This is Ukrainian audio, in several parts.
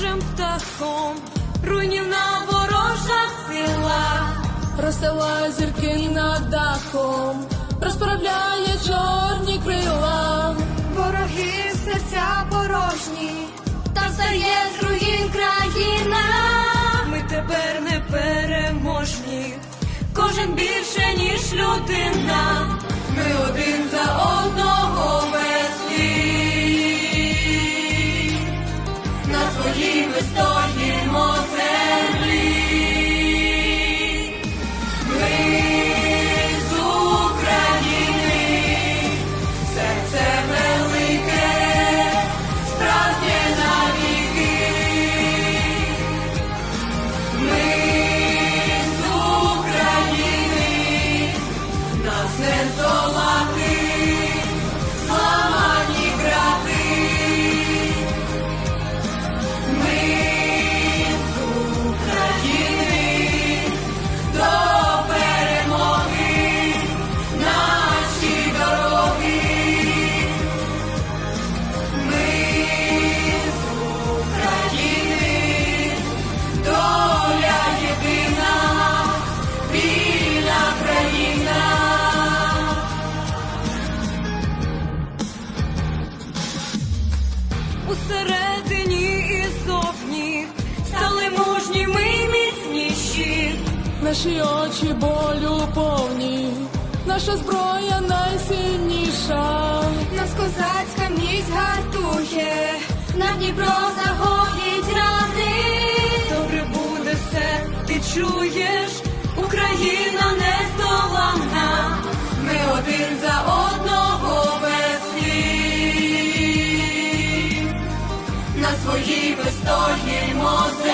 дахом, руйнівна ворожа сила. Розстилає зірки над дахом, розправляє чорні крила. Вороги серця порожні, та стає з руїн країна. Ми тепер не переможні, кожен більше, ніж людина. Усередині і зовні стали мужні ми міцніші. Наші очі болю повні, наша зброя найсильніша. Нас козацька міць гартує, на Дніпро voz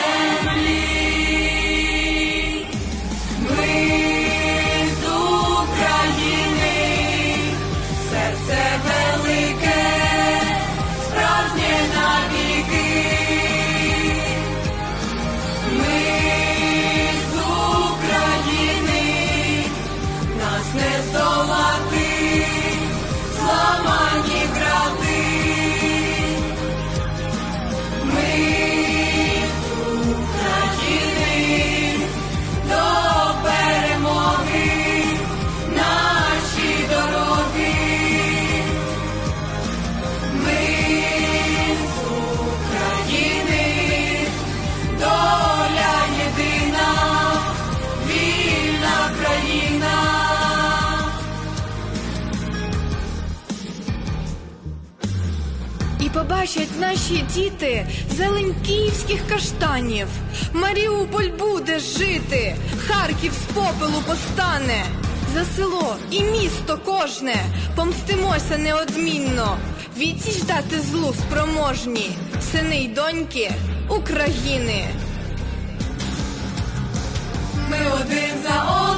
І побачать наші діти зелень київських каштанів. Маріуполь буде жити, Харків з попелу постане. За село і місто кожне помстимося неодмінно. Відсіч дати злу спроможні, сини й доньки України. Ми один за одного